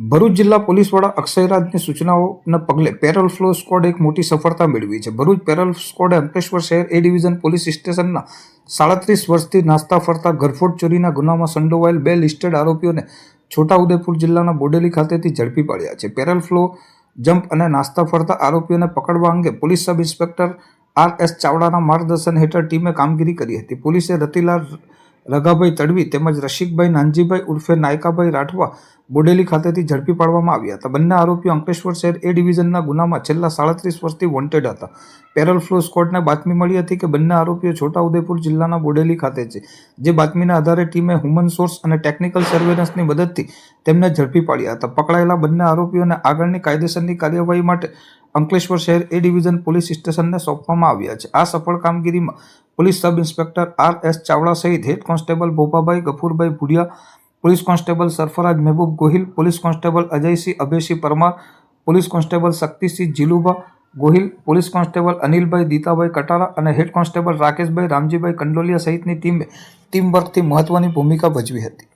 ભરૂચ જિલ્લા પોલીસ વડા અક્ષયરાજની સૂચનાઓના પગલે પેરલ ફ્લો સ્કોડ એક મોટી સફળતા મેળવી છે. ભરૂચ પેરલ સ્કોડે અંકલેશ્વર શહેર એ ડિવિઝન પોલીસ સ્ટેશનના સાડત્રીસ વર્ષથી નાસ્તા ફરતા ઘરફોડ ચોરીના ગુનામાં સંડોવાયેલ બે લિસ્ટેડ આરોપીઓને છોટાઉદેપુર જિલ્લાના બોડેલી ખાતેથી ઝડપી પાડ્યા છે. પેરલ ફ્લો જમ્પ અને નાસ્તા ફરતા આરોપીઓને પકડવા અંગે police sub inspector R S ચાવડાના માર્ગદર્શન હેઠળ ટીમે કામગીરી કરી હતી. પોલીસે રતિલાલ રઘાભાઈ તડવી તેમજ રશિકભાઈ નાનજીભાઈ ઉર્ફે નાયકાભાઈ રાઠવા બોડેલી ખાતેથી ઝડપી પાડવામાં આવ્યા હતા. બંને આરોપીઓ અંકલેશ્વર શહેર એ ડિવિઝનના ગુનામાં છેલ્લા સાડત્રીસ વર્ષથી વોન્ટેડ હતા. પેરલ ફ્લો સ્કોડને બાતમી મળી હતી કે બંને આરોપીઓ છોટાઉદેપુર જિલ્લાના બોડેલી ખાતે છે. જે બાતમીના આધારે ટીમે હ્યુમન સોર્સ અને ટેકનિકલ સર્વેલન્સની મદદથી તેમને ઝડપી પાડ્યા હતા. પકડાયેલા બંને આરોપીઓને આગળની કાયદેસરની કાર્યવાહી માટે અંકલેશ્વર શહેર એ ડિવિઝન પોલીસ સ્ટેશનને સોંપવામાં આવ્યા છે. આ સફળ કામગીરીમાં police sub inspector R S Chavda સહિત head constable Bhopabhai, Gafurbhai Bhudiya, police constable Sarfaraj Mehboob Gohil, police constable Ajaysinh, Abhaysinh Parmar, police constable Shaktisinh Jilubha Gohil, police constable Anilbhai, Ditabhai Katara અને head constable રાકેશભાઈ, રામજીભાઈ કંડોલિયા સહિતની ટીમે team વર્કથી મહત્વની ભૂમિકા ભજવી હતી.